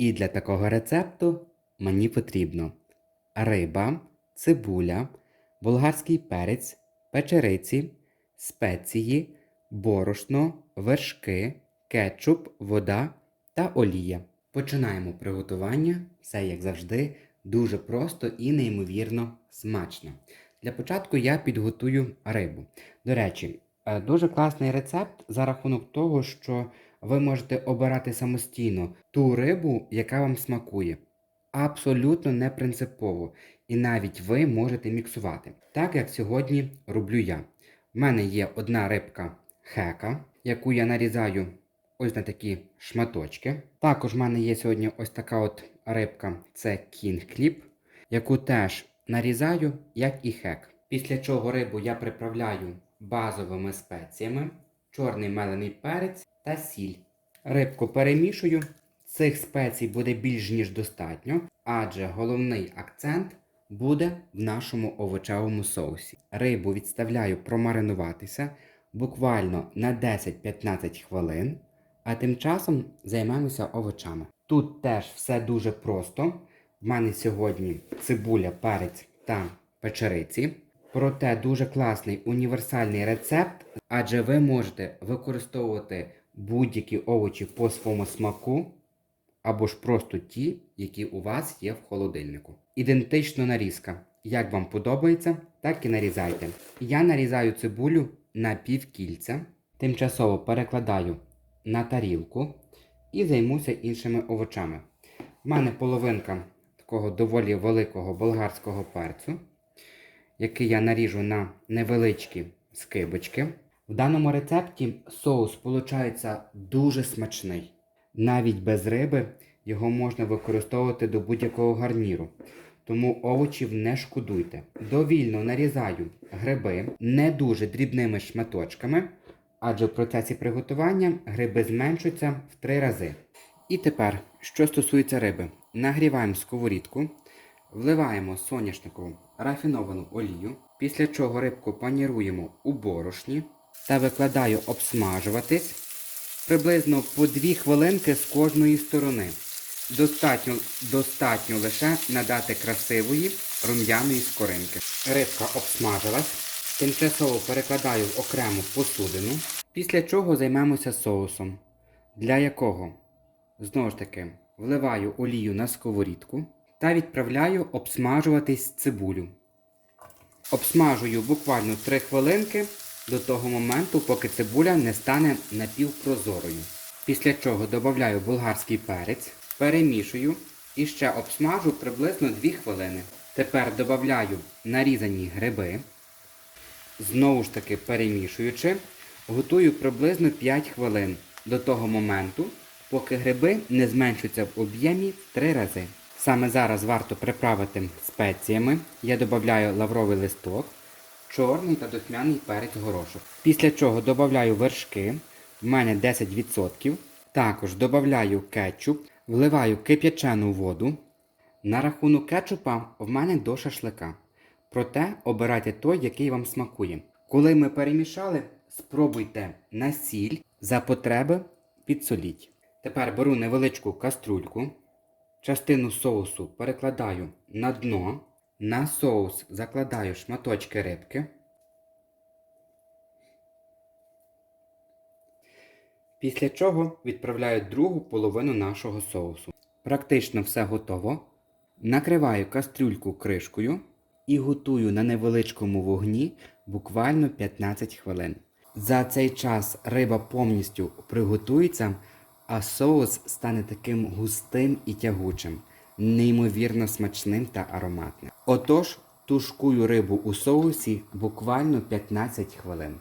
І для такого рецепту мені потрібно риба, цибуля, болгарський перець, печериці, спеції, борошно, вершки, кетчуп, вода та олія. Починаємо приготування. Все як завжди, дуже просто і неймовірно смачно. Для початку я підготую рибу. До речі, е, дуже класний рецепт за рахунок того, що ви можете обирати самостійно ту рибу, яка вам смакує. Абсолютно не принципово. І навіть ви можете міксувати, так як сьогодні роблю я. В мене є одна рибка хека, яку я нарізаю ось на такі шматочки. Також в мене є сьогодні ось така от рибка це кінг-кліп, яку теж нарізаю, як і хек. Після чого рибу я приправляю базовими спеціями, чорний мелений перець та сіль. Рибку перемішую. Цих спецій буде більш ніж достатньо, адже головний акцент буде в нашому овочевому соусі. Рибу відставляю промаринуватися буквально на 10-15 хвилин, а тим часом займемося овочами. Тут теж все дуже просто. В мене сьогодні цибуля, перець та печериці. Проте дуже класний універсальний рецепт, адже ви можете використовувати будь-які овочі по своєму смаку, або ж просто ті, які у вас є в холодильнику. Ідентично нарізка. Як вам подобається, так і нарізайте. Я нарізаю цибулю на півкільця, тимчасово перекладаю на тарілку і займуся іншими овочами. У мене половинка такого доволі великого болгарського перцю, який я наріжу на невеличкі скибочки. В даному рецепті соус виходить дуже смачний. Навіть без риби його можна використовувати до будь-якого гарніру. Тому овочів не шкодуйте. Довільно нарізаю гриби не дуже дрібними шматочками, адже в процесі приготування гриби зменшуються в три рази. І тепер, що стосується риби, нагріваємо сковорідку, вливаємо соняшникову рафіновану олію, після чого рибку паніруємо у борошні та викладаю обсмажуватись приблизно по 2 хвилинки з кожної сторони. Достатньо, достатньо лише надати красивої рум'яної скоринки. Рибка обсмажилась, тимчасово перекладаю в окрему посудину, після чого займемося соусом, для якого, знову ж таки, вливаю олію на сковорідку та відправляю обсмажуватись цибулю. Обсмажую буквально 3 хвилинки до того моменту, поки цибуля не стане напівпрозорою. Після чого додаю болгарський перець, перемішую і ще обсмажу приблизно 2 хвилини. Тепер додаю нарізані гриби, знову ж таки перемішуючи, готую приблизно 5 хвилин до того моменту, поки гриби не зменшуються в об'ємі в 3 рази. Саме зараз варто приправити спеціями. Я додаю лавровий листок, чорний та духмяний перець горошок. Після чого додаю вершки, в мене 10%. Також додаю кетчуп, вливаю кип'ячену воду. На рахунок кетчупа в мене до шашлика. Проте обирайте той, який вам смакує. Коли ми перемішали, спробуйте на сіль, за потреби підсоліть. Тепер беру невеличку каструльку, частину соусу перекладаю на дно, на соус закладаю шматочки рибки. Після чого відправляю другу половину нашого соусу. Практично все готово. Накриваю кастрюльку кришкою і готую на невеличкому вогні буквально 15 хвилин. За цей час риба повністю приготується, а соус стане таким густим і тягучим, неймовірно смачним та ароматним. Отож, тушкую рибу у соусі буквально 15 хвилин.